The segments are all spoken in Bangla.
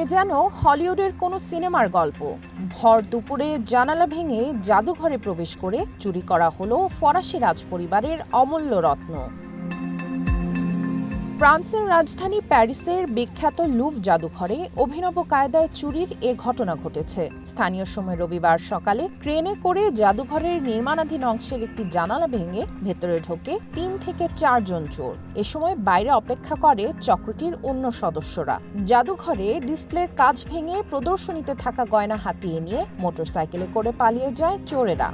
এ যেন হলিউডের কোনো সিনেমার গল্প। ভর দুপুরে জানালা ভেঙে জাদুঘরে প্রবেশ করে চুরি করা হলো ফরাসি রাজ পরিবারের অমূল্য রত্ন। ফ্রান্সের রাজধানী প্যারিসের বিখ্যাত লুভ জাদুঘরে অভিনব কায়দায় চুরির এ ঘটনা ঘটেছে। স্থানীয় সময় রবিবার সকালে ক্রেনে করে জাদুঘরের নির্মাণাধীন অংশের একটি জানালা ভেঙে ভেতরে ঢোকে তিন থেকে চারজন চোর। এ সময় বাইরে অপেক্ষা করে চক্রটির অন্য সদস্যরা। জাদুঘরে ডিসপ্লের কাজ ভেঙে প্রদর্শনীতে থাকা গয়না হাতিয়ে নিয়ে মোটরসাইকেলে করে পালিয়ে যায় চোরেরা।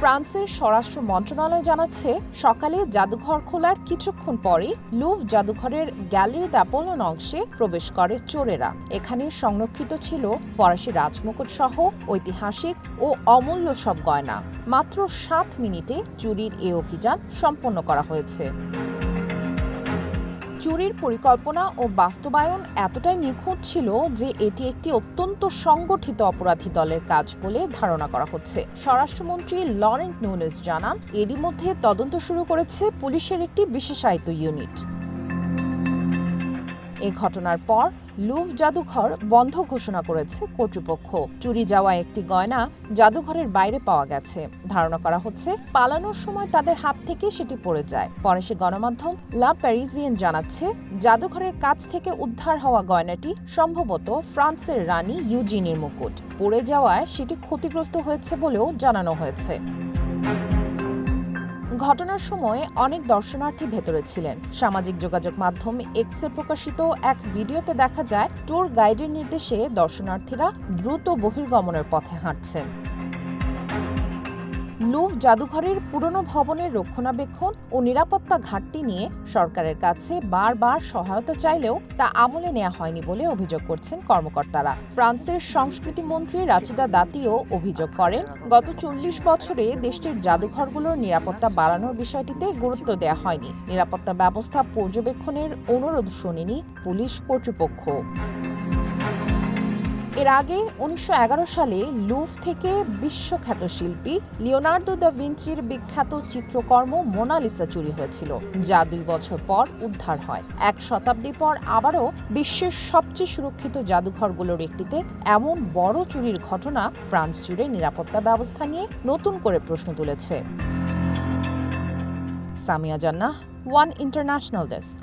ফ্রান্সের স্বরাষ্ট্র মন্ত্রণালয় জানাচ্ছে, সকালে জাদুঘর খোলার কিছুক্ষণ পরে লুভ জাদুঘরের গ্যালারি দ্যাপোলন অংশে প্রবেশ করে চোরেরা। এখানে সংরক্ষিত ছিল ফরাসি রাজমুকুট সহ ঐতিহাসিক ও অমূল্য সব গয়না। মাত্র সাত মিনিটে চুরির এ অভিযান সম্পন্ন করা হয়েছে। চুরির পরিকল্পনা ও বাস্তবায়ন এতটাই নিখুঁত ছিল যে এটি একটি অত্যন্ত সংগঠিত অপরাধী দলের কাজ বলে ধারণা করা হচ্ছে। স্বরাষ্ট্রমন্ত্রী লরেন্ট নুনেস জানান, এরই মধ্যে তদন্ত শুরু করেছে পুলিশের একটি বিশেষায়িত ইউনিট। এ ঘটনার পর লুভ জাদুঘর বন্ধ ঘোষণা করেছে কর্তৃপক্ষ। চুরি যাওয়া একটি গয়না জাদুঘরের বাইরে পাওয়া গেছে। ধারণা করা হচ্ছে, পালানোর সময় তাদের হাত থেকে সেটি পড়ে যায়। ফরাসি গণমাধ্যম লা প্যারিজিয়ান জানাচ্ছে, জাদুঘরের কাছ থেকে উদ্ধার হওয়া গয়নাটি সম্ভবত ফ্রান্সের রানী ইউজিনির মুকুট। পড়ে যাওয়ায় সেটি ক্ষতিগ্রস্ত হয়েছে বলেও জানানো হয়েছে। ঘটনার সময় অনেক দর্শনার্থী ভেতরে ছিলেন। সামাজিক যোগাযোগ মাধ্যম এক্সে প্রকাশিত এক ভিডিওতে দেখা যায়, ট্যুর গাইডের নির্দেশে দর্শনার্থীরা দ্রুত বহির্গমনের পথে হাঁটছেন। লুভ জাদুঘরের পুরনো ভবনের রক্ষণাবেক্ষণ ও নিরাপত্তা ঘাটতি নিয়ে সরকারের কাছে বারবার সহায়তা চাইলেও তা আমলে নেওয়া হয়নি বলে অভিযোগ করছেন কর্মকর্তারা। ফ্রান্সের সংস্কৃতি মন্ত্রী রাচিদা দাতিও অভিযোগ করেন, গত চল্লিশ বছরে দেশটির জাদুঘরগুলোর নিরাপত্তা বাড়ানোর বিষয়টিতে গুরুত্ব দেওয়া হয়নি। নিরাপত্তা ব্যবস্থা পর্যবেক্ষণের অনুরোধ শোনেনি পুলিশ কর্তৃপক্ষ। এর আগে উনিশশো এগারো সালে লুভ থেকে বিশ্বখ্যাত শিল্পী লিওনার্দো দ্য ভিঞ্চির বিখ্যাত চিত্রকর্ম মোনালিসা চুরি হয়েছিল, যা দুই বছর পর উদ্ধার হয়। এক শতাব্দী পর আবারও বিশ্বের সবচেয়ে সুরক্ষিত জাদুঘরগুলোর একটিতে এমন বড় চুরির ঘটনা ফ্রান্স জুড়ে নিরাপত্তা ব্যবস্থা নিয়ে নতুন করে প্রশ্ন তুলেছে। সামিয়া জান্নাহ, ওয়ান ইন্টারন্যাশনাল ডেস্ক।